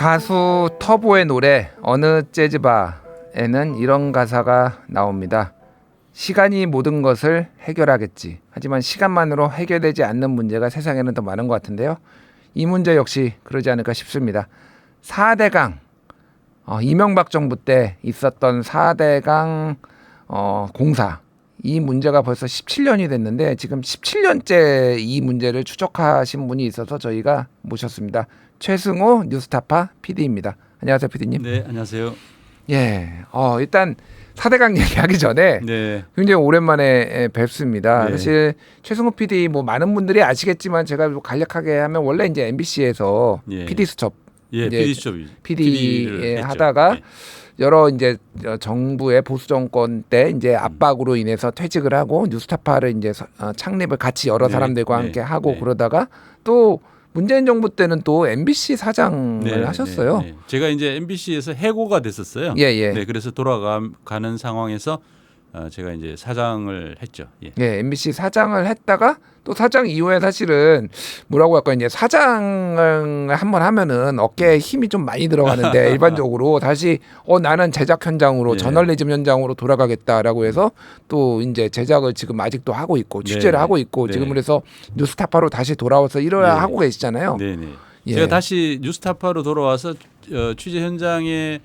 가수 터보의 노래 어느 재즈바에는 이런 가사가 나옵니다. 시간이 모든 것을 해결하겠지. 하지만 시간만으로 해결되지 않는 문제가 세상에는 더 많은 것 같은데요. 이 문제 역시 그러지 않을까 싶습니다. 4대강 어, 이명박 정부 때 있었던 4대강 어, 공사 이 문제가 벌써 17년이 됐는데 지금 17년째 이 문제를 추적하신 분이 있어서 저희가 모셨습니다. 최승호 뉴스타파 PD입니다. 안녕하세요, PD님. 네, 안녕하세요. 예, 어, 일단 4대강 얘기하기 전에 네, 굉장히 오랜만에 뵙습니다. 네. 사실 최승호 PD 뭐 많은 분들이 아시겠지만 제가 뭐 간략하게 하면 원래 이제 MBC에서 예. PD 수첩 예, 이제 PD 수첩이 PD 에 하다가 여러 이제 어, 정부의 보수 정권 때 이제 음. 압박으로 인해서 퇴직을 하고 뉴스타파를 이제 서- 어, 창립을 같이 여러 네, 사람들과 네, 함께 하고 네. 그러다가 또 문재인 정부 때는 또 MBC 사장을 네, 하셨어요. 네, 네. 제가 이제 MBC에서 해고가 됐었어요. 예, 예. 네, 그래서 돌아가는 상황에서 어, 제가 이제 사장을 했죠. 예. 예, MBC 사장을 했다가 또 사장 이후에 사실은 뭐라고 할까 이제 사장을 한번 하면은 어깨에 힘이 좀 많이 들어가는데 일반적으로 다시 어 나는 제작 현장으로 예. 저널리즘 현장으로 돌아가겠다라고 해서 또 이제 제작을 지금 아직도 하고 있고 취재를 네. 하고 있고 네. 지금 그래서 뉴스타파로 다시 돌아와서 일을 네. 하고 계시잖아요. 네, 네. 예. 제가 다시 뉴스타파로 돌아와서 어, 취재 현장에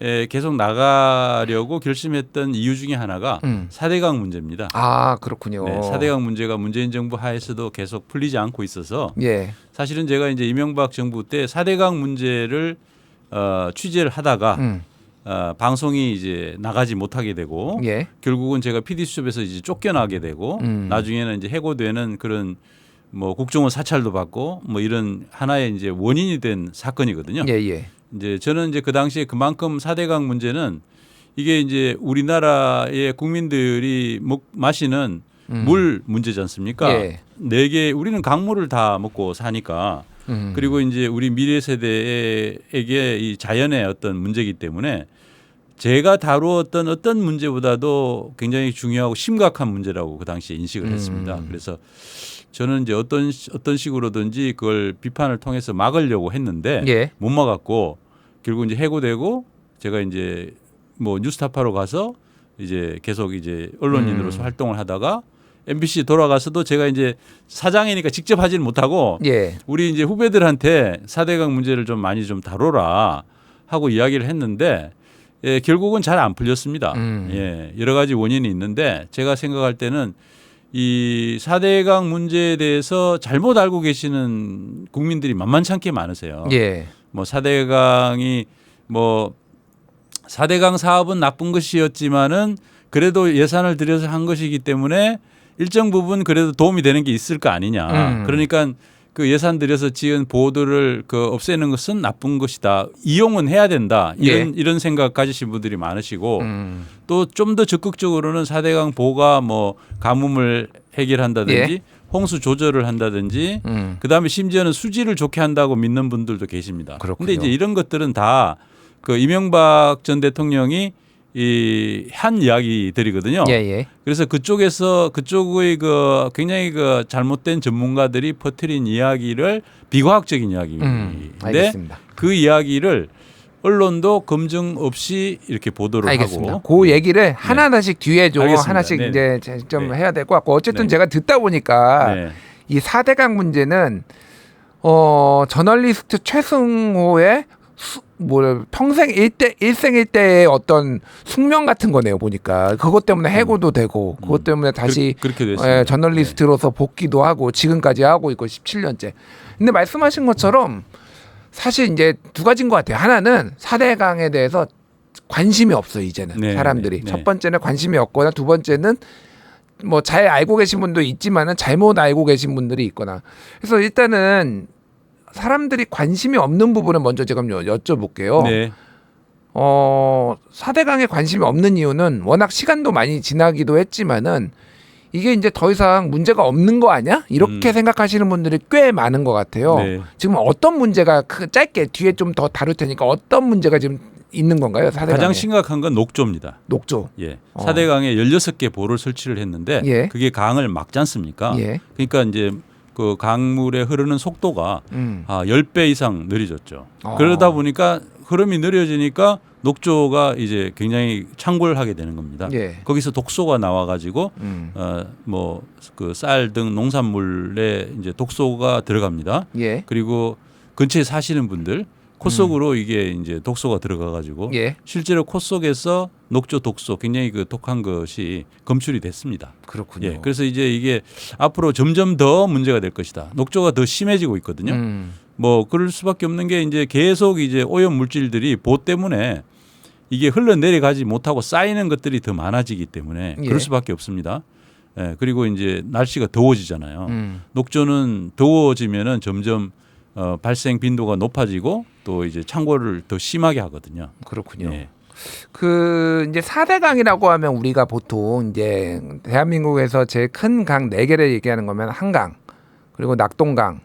에, 계속 나가려고 결심했던 이유 중에 하나가 음. 사대강 문제입니다. 아 그렇군요. 네, 사대강 문제가 문재인 정부 하에서도 계속 풀리지 않고 있어서 예. 사실은 제가 이제 이명박 정부 때 사대강 문제를 어, 취재를 하다가 음. 어, 방송이 이제 나가지 못하게 되고 예. 결국은 제가 PD 수첩에서 이제 쫓겨나게 되고 음. 나중에는 이제 해고되는 그런 뭐 국정원 사찰도 받고 뭐 이런 하나의 이제 원인이 된 사건이거든요. 예. 예. 이제 저는 이제 그 당시에 그만큼 사대강 문제는 이게 이제 우리나라의 국민들이 먹 마시는 음. 물 문제지 않습니까? 예. 네개 우리는 강물을 다 먹고 사니까 음. 그리고 이제 우리 미래 세대에게 이 자연의 어떤 문제이기 때문에 제가 다루었던 어떤 문제보다도 굉장히 중요하고 심각한 문제라고 그 당시에 인식을 했습니다. 음. 그래서 저는 이제 어떤 시- 어떤 식으로든지 그걸 비판을 통해서 막으려고 했는데 예. 못 막았고 결국 이제 해고되고 제가 이제 뭐 뉴스타파로 가서 이제 계속 이제 언론인으로서 음. 활동을 하다가 MBC 돌아가서도 제가 이제 사장이니까 직접 하지는 못하고 예. 우리 이제 후배들한테 사대강 문제를 좀 많이 좀 다뤄라 하고 이야기를 했는데 예, 결국은 잘 안 풀렸습니다. 음. 예, 여러 가지 원인이 있는데 제가 생각할 때는 이 사대강 문제에 대해서 잘못 알고 계시는 국민들이 만만찮게 많으세요. 예. 뭐 사대강이 뭐 사대강 사업은 나쁜 것이었지만은 그래도 예산을 들여서 한 것이기 때문에 일정 부분 그래도 도움이 되는 게 있을 거 아니냐. 음. 그러니까 그 예산 들여서 지은 보도를 그 없애는 것은 나쁜 것이다. 이용은 해야 된다. 이런 이런 생각 가지신 분들이 많으시고 예. 음. 또좀 더 적극적으로는 사대강 보가 뭐 가뭄을 해결한다든지 홍수 조절을 한다든지 음. 그다음에 심지어는 수질을 좋게 한다고 믿는 분들도 계십니다. 근데 이제 이런 것들은 다 그 이명박 전 대통령이 이한 이야기들이거든요. 예. 예. 그래서 그쪽에서 그쪽의 그 굉장히 그 잘못된 전문가들이 퍼뜨린 이야기를 비과학적인 이야기인데 음. 그 이야기를 언론도 검증 없이 이렇게 보도를 알겠습니다. 하고 그 얘기를 하나하나씩 뒤에 좀 알겠습니다. 하나씩 네. 이제 좀 네. 해야 될 것 같고 어쨌든 네. 제가 듣다 보니까 네. 이 4대강 문제는 어 저널리스트 최승호의 수, 뭐 평생 일대 일생 일대의 어떤 숙명 같은 거네요 보니까 그것 때문에 해고도 되고 그것 때문에 다시 음. 그. 예, 저널리스트로서 복귀도 하고 지금까지 하고 있고 17년째. 근데 말씀하신 것처럼 사실 이제 두 가지인 것 같아요. 하나는 4대강에 대해서 관심이 없어 이제는 네, 사람들이. 네, 네. 첫 번째는 관심이 없거나 두 번째는 뭐 잘 알고 계신 분도 있지만은 잘못 알고 계신 분들이 있거나. 그래서 일단은 사람들이 관심이 없는 부분을 먼저 제가 여- 여쭤볼게요. 네. 어, 4대강에 관심이 없는 이유는 워낙 시간도 많이 지나기도 했지만은 이게 이제 더 이상 문제가 없는 거 아니야? 이렇게 음. 생각하시는 분들이 꽤 많은 것 같아요. 네. 지금 어떤 문제가 그 짧게 뒤에 좀 더 다룰 테니까 어떤 문제가 지금 있는 건가요? 4대강에? 가장 심각한 건 녹조입니다. 녹조. 예. 어. 사대강에 16개 보를 설치를 했는데 예. 그게 강을 막지 않습니까? 예. 그러니까 이제 그 강물에 흐르는 속도가 음. 아, 10배 이상 느려졌죠. 아. 그러다 보니까 흐름이 느려지니까 녹조가 이제 굉장히 창궐하게 되는 겁니다. 예. 거기서 독소가 나와 가지고 음. 어뭐 그 쌀 등 농산물에 이제 독소가 들어갑니다. 예. 그리고 근처에 사시는 분들 코 속으로 이게 이제 독소가 들어가 가지고 음. 예. 실제로 코 속에서 녹조 독소 굉장히 그 독한 것이 검출이 됐습니다. 그렇군요. 예. 그래서 이제 이게 앞으로 점점 더 문제가 될 것이다. 녹조가 더 심해지고 있거든요. 음. 뭐 그럴 수밖에 없는 게 이제 계속 이제 오염 물질들이 보 때문에 이게 흘러내려가지 못하고 쌓이는 것들이 더 많아지기 때문에 예. 그럴 수밖에 없습니다. 예. 그리고 이제 날씨가 더워지잖아요. 음. 녹조는 더워지면은 점점 어, 발생 빈도가 높아지고 또 이제 창고를 더 심하게 하거든요. 그렇군요. 예. 그 이제 4대강이라고 하면 우리가 보통 이제 대한민국에서 제일 큰 강 네 개를 얘기하는 거면 한강 그리고 낙동강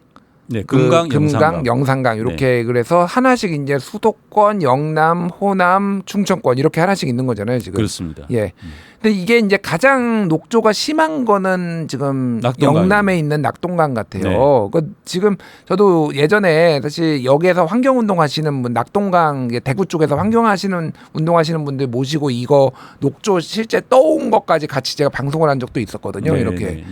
네, 그 금강, 금강, 영산강. 네. 이렇게 그래서 하나씩 이제 수도권, 영남, 호남, 충청권 이렇게 하나씩 있는 거잖아요 지금. 그렇습니다. 예. 근데 이게 이제 가장 녹조가 심한 거는 지금 낙동강입니다. 영남에 있는 낙동강 같아요. 네. 그 지금 저도 예전에 사실 여기에서 환경 운동 하시는 분, 낙동강 대구 쪽에서 환경하시는 운동하시는 분들 모시고 이거 녹조 실제 떠온 것까지 같이 제가 방송을 한 적도 있었거든요. 네, 이렇게.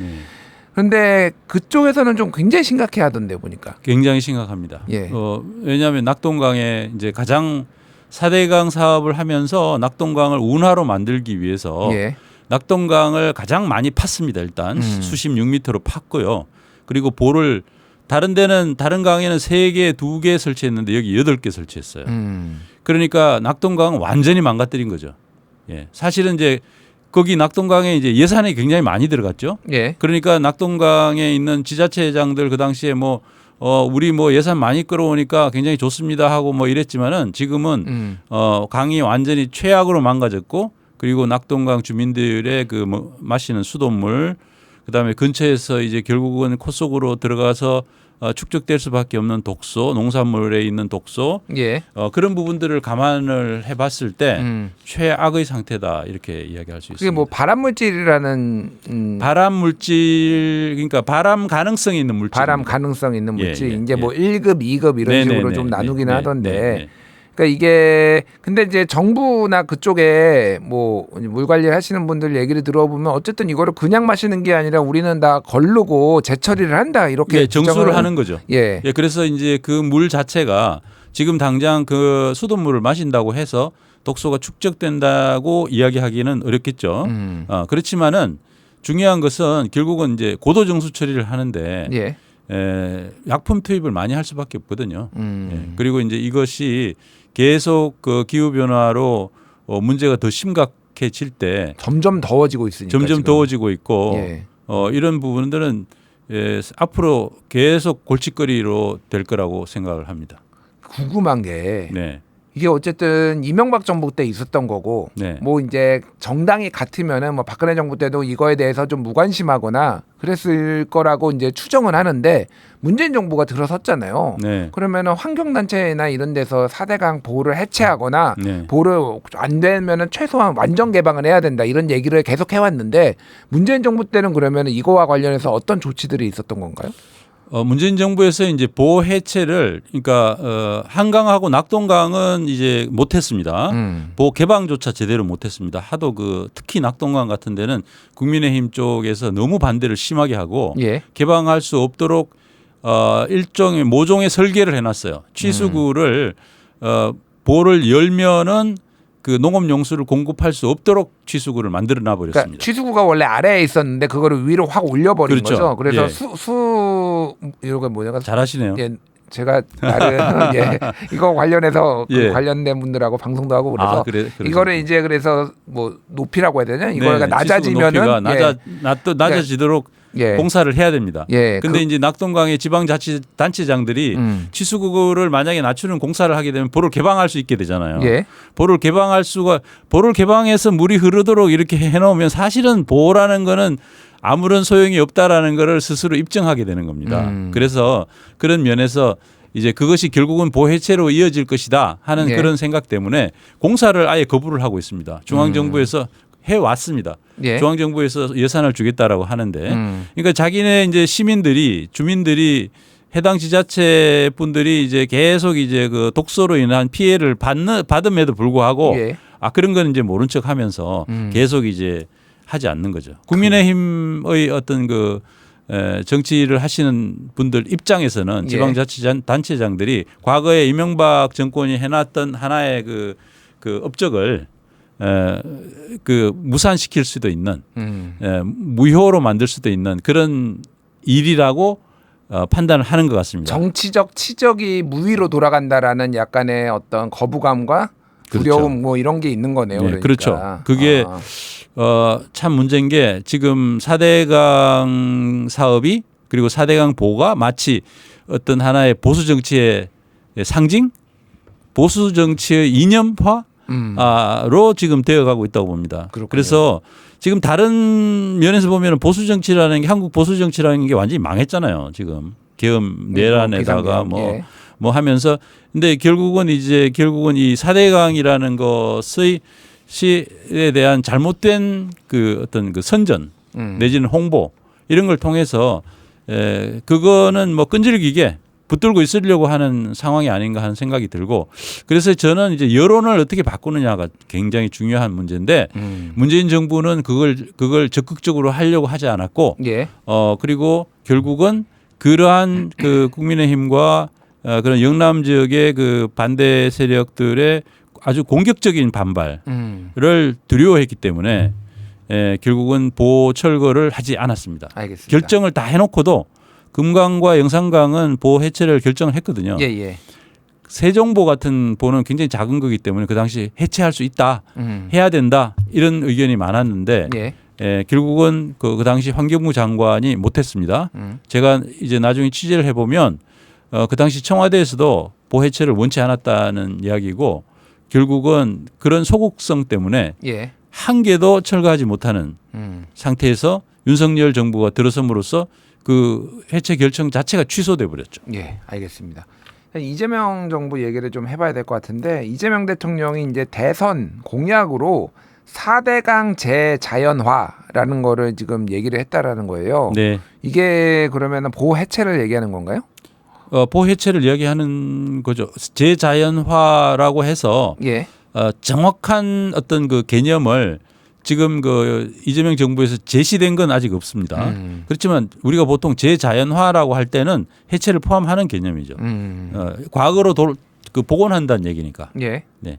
그런데 그쪽에서는 좀 굉장히 심각해 하던데 보니까. 굉장히 심각합니다. 예. 어, 왜냐하면 낙동강에 이제 가장 사대강 사업을 하면서 낙동강을 운하로 만들기 위해서 예. 낙동강을 가장 많이 팠습니다. 일단 음. 수십 6미터로 팠고요. 그리고 볼을 다른 데는 다른 강에는 세 개, 두 개 설치했는데 여기 여덟 개 설치했어요. 음. 그러니까 낙동강은 완전히 망가뜨린 거죠. 예. 사실은 이제 거기 낙동강에 이제 예산이 굉장히 많이 들어갔죠. 예. 그러니까 낙동강에 있는 지자체장들 그 당시에 뭐 어, 우리 뭐 예산 많이 끌어오니까 굉장히 좋습니다 하고 뭐 이랬지만은 지금은 음. 어, 강이 완전히 최악으로 망가졌고 그리고 낙동강 주민들의 그 뭐 마시는 수돗물 그다음에 근처에서 이제 결국은 코 속으로 들어가서 어, 축적될 수밖에 없는 독소, 농산물에 있는 독소 예. 어, 그런 부분들을 감안을 해봤을 때 음. 최악의 상태다 이렇게 이야기할 수 그게 있습니다. 뭐 발암 물질이라는 음, 바람 물질 그러니까 바람 가능성이 있는 물질 바람 가능성 있는 예, 물질 예, 이제 예. 뭐 1급, 2급 이런 식으로 좀 나누기는 하던데 그러니까 이게 근데 이제 정부나 그쪽에 뭐 물 관리를 하시는 분들 얘기를 들어보면 어쨌든 이거를 그냥 마시는 게 아니라 우리는 다 걸르고 재처리를 한다 이렇게 예, 정수를 하는 거죠. 예. 예, 그래서 이제 그 물 자체가 지금 당장 그 수돗물을 마신다고 해서 독소가 축적된다고 이야기하기는 어렵겠죠. 음. 어, 그렇지만은 중요한 것은 결국은 이제 고도 정수 처리를 하는데 예. 에, 약품 투입을 많이 할 수밖에 없거든요. 음. 예, 그리고 이제 이것이 계속 그 기후 변화로 어, 문제가 더 심각해질 때 점점 더워지고 있으니까 점점 지금. 더워지고 있고 예. 어, 이런 부분들은 예, 앞으로 계속 골칫거리로 될 거라고 생각을 합니다. 궁금한 게 네, 이게 어쨌든 이명박 정부 때 있었던 거고 네. 뭐 이제 정당이 같으면은 뭐 박근혜 정부 때도 이거에 대해서 좀 무관심하거나 그랬을 거라고 이제 추정은 하는데 문재인 정부가 들어섰잖아요. 네, 그러면은 환경 단체나 이런 데서 4대강 보호를 해체하거나 네. 보호를 안 되면은 최소한 완전 개방을 해야 된다 이런 얘기를 계속 해왔는데 문재인 정부 때는 그러면은 이거와 관련해서 어떤 조치들이 있었던 건가요? 어, 문재인 정부에서 이제 보호 해체를 그러니까 어, 한강하고 낙동강은 이제 못했습니다. 음. 보호 개방조차 제대로 못했습니다. 하도 그 특히 낙동강 같은 데는 국민의힘 쪽에서 너무 반대를 심하게 하고 예. 개방할 수 없도록 어, 일종의 모종의 설계를 해놨어요. 취수구를 어, 보를 열면은 그 농업 용수를 공급할 수 없도록 취수구를 만들어 그러니까 놔버렸습니다. 취수구가 원래 아래에 있었는데 그거를 위로 확 올려 버린 그렇죠. 거죠. 그래서 예. 수, 수 이런 거 뭐냐가 잘하시네요. 예, 제가 나름 예, 이거 관련해서 그 예. 관련된 분들하고 방송도 하고 그래서 아, 그래. 이거를 이제 그래서 뭐 높이라고 해야 되냐? 이거가 네, 낮아지면은 높이가 낮아, 낮, 낮아지도록 예, 예, 공사를 해야 됩니다. 예, 근데 그- 이제 낙동강의 지방자치단체장들이 음, 취수구를 만약에 낮추는 공사를 하게 되면 보를 개방할 수 있게 되잖아요. 예, 보를 개방할 수가 보를 개방해서 물이 흐르도록 이렇게 해놓으면 사실은 보라는 거는 아무런 소용이 없다라는 거를 스스로 입증하게 되는 겁니다. 음. 그래서 그런 면에서 이제 그것이 결국은 보해체로 이어질 것이다 하는 예. 그런 생각 때문에 공사를 아예 거부를 하고 있습니다. 중앙 정부에서 해 왔습니다. 예. 중앙 정부에서 예산을 주겠다라고 하는데 음. 그러니까 자기네 이제 시민들이 주민들이 해당 지자체 분들이 이제 계속 이제 그 독소로 인한 피해를 받는 받음에도 불구하고 예. 아 그런 건 이제 모른 척 하면서 음. 계속 이제 하지 않는 거죠. 국민의힘의 어떤 그 에, 정치를 하시는 분들 입장에서는 예. 지방자치 단체장들이 과거에 이명박 정권이 해놨던 하나의 그, 그 업적을 에, 그 무산시킬 수도 있는 음. 에, 무효로 만들 수도 있는 그런 일이라고 어, 판단을 하는 것 같습니다. 정치적 치적이 무위로 돌아간다라는 약간의 어떤 거부감과 두려움 뭐 이런 게 있는 거네요. 네, 그러니까. 그렇죠. 그게 아, 어, 참 문제인 게 지금 4대강 사업이 그리고 4대강 보가 마치 어떤 하나의 보수 정치의 상징, 보수 정치의 이념화 음. 아로 지금 되어가고 있다고 봅니다. 그렇군요. 그래서 지금 다른 면에서 보면 보수 정치라는 게 한국 보수 정치라는 게 완전히 망했잖아요. 지금 계엄 내란에다가 비상계엄, 뭐 예. 뭐 하면서 근데 결국은 이제 결국은 이 사대강이라는 것의 시에 대한 잘못된 그 어떤 그 선전 음. 내지는 홍보 이런 걸 통해서 에 그거는 뭐 끈질기게 붙들고 있으려고 하는 상황이 아닌가 하는 생각이 들고 그래서 저는 이제 여론을 어떻게 바꾸느냐가 굉장히 중요한 문제인데 음. 문재인 정부는 그걸 그걸 적극적으로 하려고 하지 않았고 예. 어 그리고 결국은 그러한 그 국민의힘과 어, 그런 영남 지역의 그 반대 세력들의 아주 공격적인 반발을 음. 두려워했기 때문에 에, 결국은 보호 철거를 하지 않았습니다. 알겠습니다. 결정을 다 해놓고도 금강과 영산강은 보호 해체를 결정을 했거든요. 예, 예. 세종보 같은 보는 굉장히 작은 거기 때문에 그 당시 해체할 수 있다, 음. 해야 된다 이런 의견이 많았는데 예. 에, 결국은 그, 그 당시 환경부 장관이 못했습니다. 음. 제가 이제 나중에 취재를 해보면 어, 그 당시 청와대에서도 보해체를 원치 않았다는 이야기고 결국은 그런 소극성 때문에 예. 한 개도 철거하지 못하는 음. 상태에서 윤석열 정부가 들어섬으로써 그 해체 결정 자체가 취소돼 버렸죠. 예, 알겠습니다. 이재명 정부 얘기를 좀 해봐야 될 것 같은데 이재명 대통령이 이제 대선 공약으로 4대강 재자연화라는 거를 지금 얘기를 했다라는 거예요. 네. 이게 그러면 보호 해체를 얘기하는 건가요? 어, 보해체를 이야기하는 거죠. 재자연화라고 해서 예. 어, 정확한 어떤 그 개념을 지금 그 이재명 정부에서 제시된 건 아직 없습니다. 음. 그렇지만 우리가 보통 재자연화라고 할 때는 해체를 포함하는 개념이죠. 음. 어, 과거로 돌, 그 복원한다는 얘기니까. 예. 네.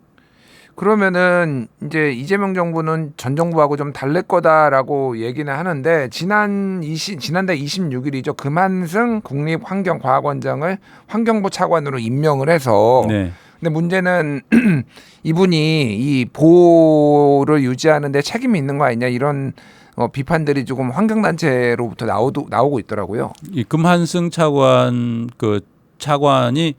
그러면은 이제 이재명 정부는 전 정부하고 좀 다를 거다라고 얘기는 하는데 지난 20, 지난달 26일이죠 금한승 국립환경과학원장을 환경부 차관으로 임명을 해서 네. 근데 문제는 이분이 이 보호를 유지하는데 책임이 있는 거 아니냐 이런 어, 비판들이 조금 환경단체로부터 나오도, 나오고 있더라고요. 이 금한승 차관 그 차관이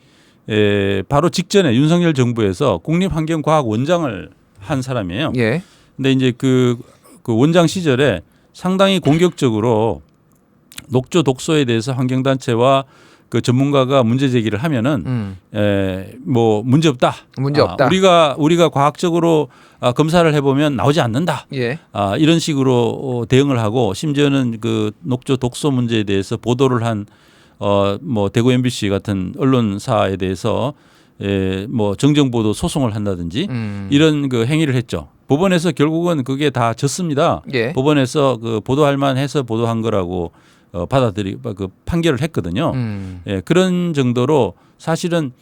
에, 바로 직전에 윤석열 정부에서 국립환경과학원장을 한 사람이에요. 예. 근데 이제 그, 그 원장 시절에 상당히 공격적으로 녹조 독소에 대해서 환경단체와 그 전문가가 문제 제기를 하면은 음. 에, 뭐 문제 없다. 문제 아, 없다. 우리가 우리가 과학적으로 아, 검사를 해보면 나오지 않는다. 예. 아, 이런 식으로 어, 대응을 하고 심지어는 그 녹조 독소 문제에 대해서 보도를 한 어, 뭐 대구 MBC 같은 언론사에 대해서 에, 뭐 정정 보도 소송을 한다든지 음. 이런 그 행위를 했죠. 법원에서 결국은 그게 다 졌습니다. 예. 법원에서 그 보도할 만해서 보도한 거라고 어, 받아들이 그 판결을 했거든요. 음. 예, 그런 정도로 사실은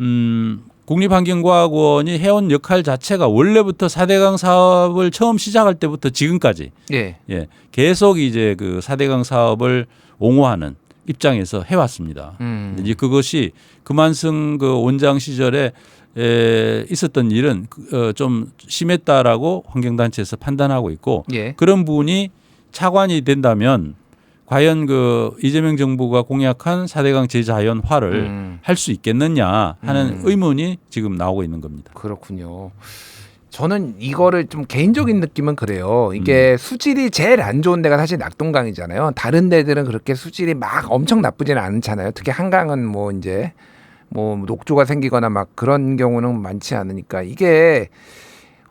음, 국립환경과학원이 해온 역할 자체가 원래부터 4대강 사업을 처음 시작할 때부터 지금까지 예. 예, 계속 이제 그 4대강 사업을 옹호하는 입장에서 해왔습니다. 음. 이제 그것이 금한승 그 원장 시절에 에, 있었던 일은 그, 어, 좀 심했다라고 환경단체에서 판단하고 있고 예. 그런 부분이 차관이 된다면 과연 그 이재명 정부가 공약한 4대강 재자연화를 음. 할수 있겠느냐 하는 음. 의문이 지금 나오고 있는 겁니다. 그렇군요. 저는 이거를 좀 개인적인 느낌은 그래요. 이게 수질이 제일 안 좋은 데가 사실 낙동강이잖아요. 다른 데들은 그렇게 수질이 막 엄청 나쁘지는 않잖아요. 특히 한강은 뭐 이제 뭐 녹조가 생기거나 막 그런 경우는 많지 않으니까 이게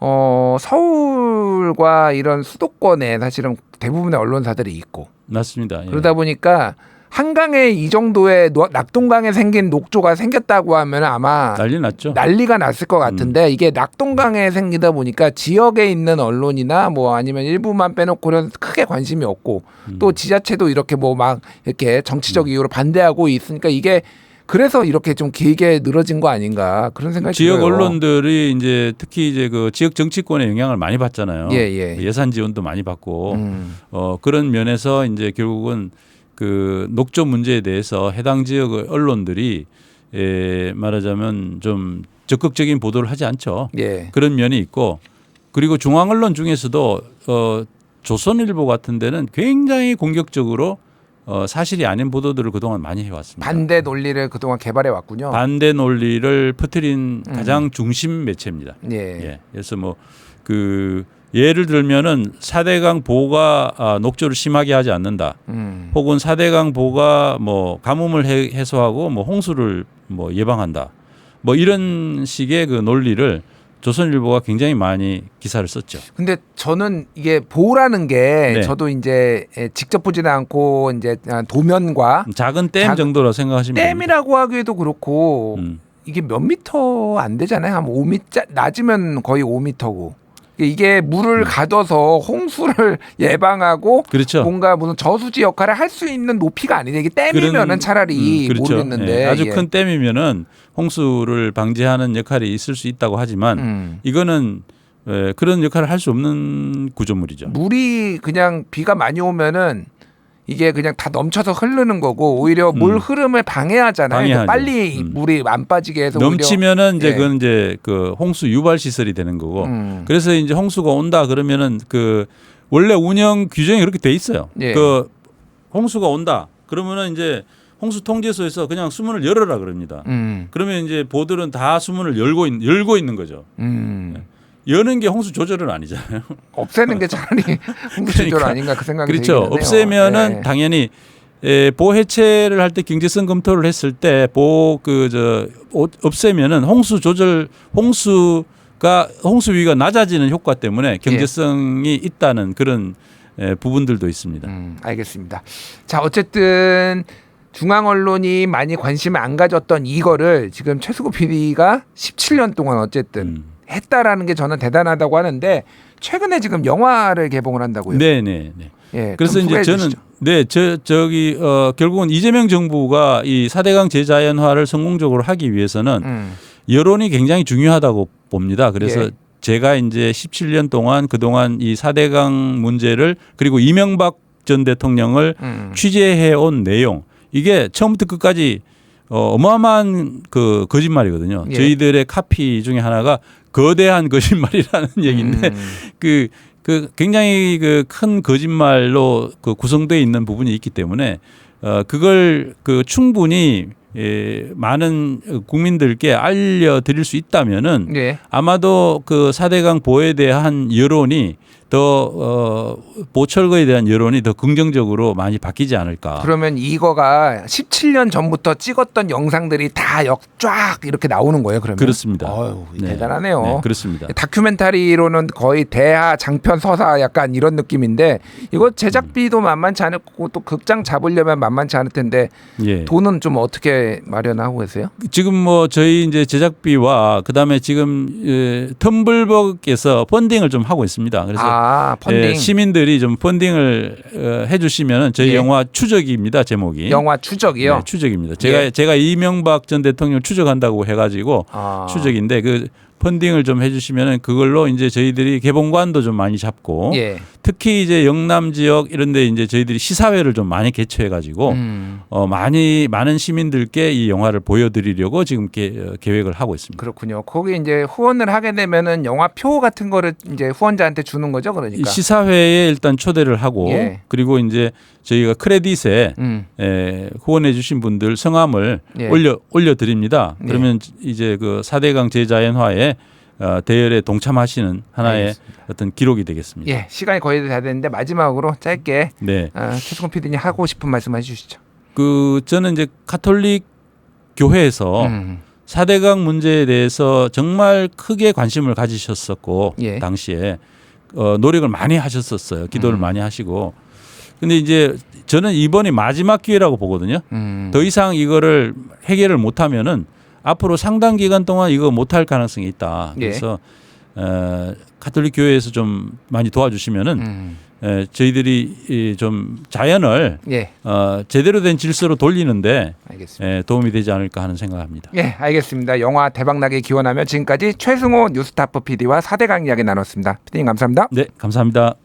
어, 서울과 이런 수도권에 사실은 대부분의 언론사들이 있고 맞습니다. 예. 그러다 보니까 한강에 이 정도의 노- 낙동강에 생긴 녹조가 생겼다고 하면 아마 난리 났죠. 난리가 났을 것 같은데 이게 낙동강에 생기다 보니까 지역에 있는 언론이나 뭐 아니면 일부만 빼놓고는 크게 관심이 없고 음. 또 지자체도 이렇게 뭐 막 이렇게 정치적 이유로 반대하고 있으니까 이게 그래서 이렇게 좀 길게 늘어진 거 아닌가 그런 생각이 지역 들어요. 언론들이 이제 특히 이제 그 지역 정치권에 영향을 많이 받잖아요. 예, 예. 예 산 지원도 많이 받고 음. 어 그런 면에서 이제 결국은 그 녹조 문제에 대해서 해당 지역의 언론들이 에 말하자면 좀 적극적인 보도를 하지 않죠. 예. 그런 면이 있고 그리고 중앙 언론 중에서도 어 조선일보 같은 데는 굉장히 공격적으로 어 사실이 아닌 보도들을 그동안 많이 해왔습니다. 반대 논리를 그동안 개발해 왔군요. 반대 논리를 퍼뜨린 음. 가장 중심 매체입니다. 예. 예. 그래서 뭐 그 예를 들면은 사대강 보가 아, 녹조를 심하게 하지 않는다. 음. 혹은 사대강 보가 뭐 가뭄을 해, 해소하고 뭐 홍수를 뭐 예방한다. 뭐 이런 식의 그 논리를 조선일보가 굉장히 많이 기사를 썼죠. 근데 저는 이게 보라는 게 네. 저도 이제 직접 보지는 않고 이제 도면과 작은 댐 정도로 생각하시면 됩니다. 댐이라고 하기에도 그렇고 음. 이게 몇 미터 안 되잖아요. 한 5미터 낮으면 거의 5미터고 이게 물을 가둬서 홍수를 예방하고 그렇죠. 뭔가 무슨 저수지 역할을 할 수 있는 높이가 아니네. 이게 댐이면은 그런- 차라리 음, 그렇죠. 모르겠는데 예, 아주 예. 큰 댐이면은 홍수를 방지하는 역할이 있을 수 있다고 하지만 음. 이거는 에, 그런 역할을 할 수 없는 구조물이죠. 물이 그냥 비가 많이 오면은 이게 그냥 다 넘쳐서 흐르는 거고 오히려 물 음. 흐름을 방해하잖아요. 그러니까 빨리 음. 물이 안 빠지게 해서 넘치면은 이제 예. 그건 이제 그 홍수 유발 시설이 되는 거고. 음. 그래서 이제 홍수가 온다 그러면은 그 원래 운영 규정이 그렇게 돼 있어요. 예. 그 홍수가 온다 그러면은 이제 홍수 통제소에서 그냥 수문을 열어라 그럽니다. 음. 그러면 이제 보들은 다 수문을 열고 있, 열고 있는 거죠. 음. 여는 게 홍수 조절은 아니잖아요. 없애는 게 차라리 홍수조절 그러니까. 아닌가 그 생각이 그렇죠. 없애면은 예. 당연히 에, 보호 해체를 할 때 경제성 검토를 했을 때 보호 그저 없애면은 홍수 조절 홍수가 홍수 위가 낮아지는 효과 때문에 경제성이 있다는 그런 에, 부분들도 있습니다. 음, 알겠습니다. 자, 어쨌든 중앙 언론이 많이 관심을 안 가졌던 이거를 지금 최수고 PD가 17년 동안 어쨌든 음. 했다라는 게 저는 대단하다고 하는데 최근에 지금 영화를 개봉을 한다고요. 네, 네, 네. 예, 그래서 좀 이제 저는 주시죠. 네, 저 저기 어 결국은 이재명 정부가 이 4대강 재자연화를 성공적으로 하기 위해서는 음, 여론이 굉장히 중요하다고 봅니다. 그래서 예. 제가 이제 17년 동안 그동안 이 4대강 문제를 그리고 이명박 전 대통령을 음, 취재해 온 내용 이게 처음부터 끝까지 어, 어마어마한 그 거짓말이거든요. 예. 저희들의 카피 중에 하나가 거대한 거짓말이라는 얘기인데 음, 그, 그 굉장히 그 큰 거짓말로 그 구성되어 있는 부분이 있기 때문에 어, 그걸 그 충분히 예, 많은 국민들께 알려드릴 수 있다면은 예. 아마도 그 4대강 보호에 대한 여론이 더 어, 보철거에 대한 여론이 더 긍정적으로 많이 바뀌지 않을까. 그러면 이거가 17년 전부터 찍었던 영상들이 다 역 쫙 이렇게 나오는 거예요, 그러면? 그렇습니다. 어휴, 네. 대단하네요. 네, 그렇습니다. 다큐멘터리로는 거의 대하 장편 서사 약간 이런 느낌인데 이거 제작비도 만만치 않고 또 극장 잡으려면 만만치 않을 텐데 예. 돈은 좀 어떻게 마련하고 계세요? 지금 뭐 저희 이제 제작비와 그다음에 지금 예, 텀블벅에서 펀딩을 좀 하고 있습니다. 그래서 아 펀딩 예, 시민들이 좀 펀딩을 어, 해주시면은 저희 예. 영화 추적입니다 제목이. 영화 추적이요. 네, 추적입니다. 제가 예. 제가 이명박 전 대통령 추적한다고 해가지고 아. 추적인데 그 펀딩을 좀 해주시면은 그걸로 이제 저희들이 개봉관도 좀 많이 잡고 예. 특히 이제 영남 지역 이런데 이제 저희들이 시사회를 좀 많이 개최해가지고 음, 어 많이 많은 시민들께 이 영화를 보여드리려고 지금 계, 어, 계획을 하고 있습니다. 그렇군요. 거기 이제 후원을 하게 되면은 영화 표 같은 거를 이제 후원자한테 주는 거죠, 이 그러니까. 시사회에 일단 초대를 하고 예. 그리고 이제 저희가 크레딧에 음, 에, 후원해 주신 분들 성함을 예. 올려 올려 드립니다. 예. 그러면 이제 그 4대강 재자연화에 어, 대열에 동참하시는 하나의 알겠습니다. 어떤 기록이 되겠습니다. 예, 시간이 거의 다 됐는데 마지막으로 짧게 네. 아, 최수근 PD님 하고 싶은 말씀 해주시죠. 그 저는 이제 카톨릭 교회에서 음, 4대강 문제에 대해서 정말 크게 관심을 가지셨었고 예. 당시에 어, 노력을 많이 하셨었어요. 기도를 음. 많이 하시고. 근데 이제 저는 이번이 마지막 기회라고 보거든요. 음. 더 이상 이거를 해결을 못하면은 앞으로 상당 기간 동안 이거 못할 가능성이 있다. 예. 그래서 어, 가톨릭 교회에서 좀 많이 도와주시면은 음. 에, 저희들이 이 좀 자연을 예, 어, 제대로 된 질서로 돌리는데. 에, 도움이 되지 않을까 하는 생각합니다. 예, 알겠습니다. 영화 대박나게 기원하며 지금까지 최승호 뉴스타프 PD와 사대강 이야기 나눴습니다. PD님 감사합니다. 네, 감사합니다.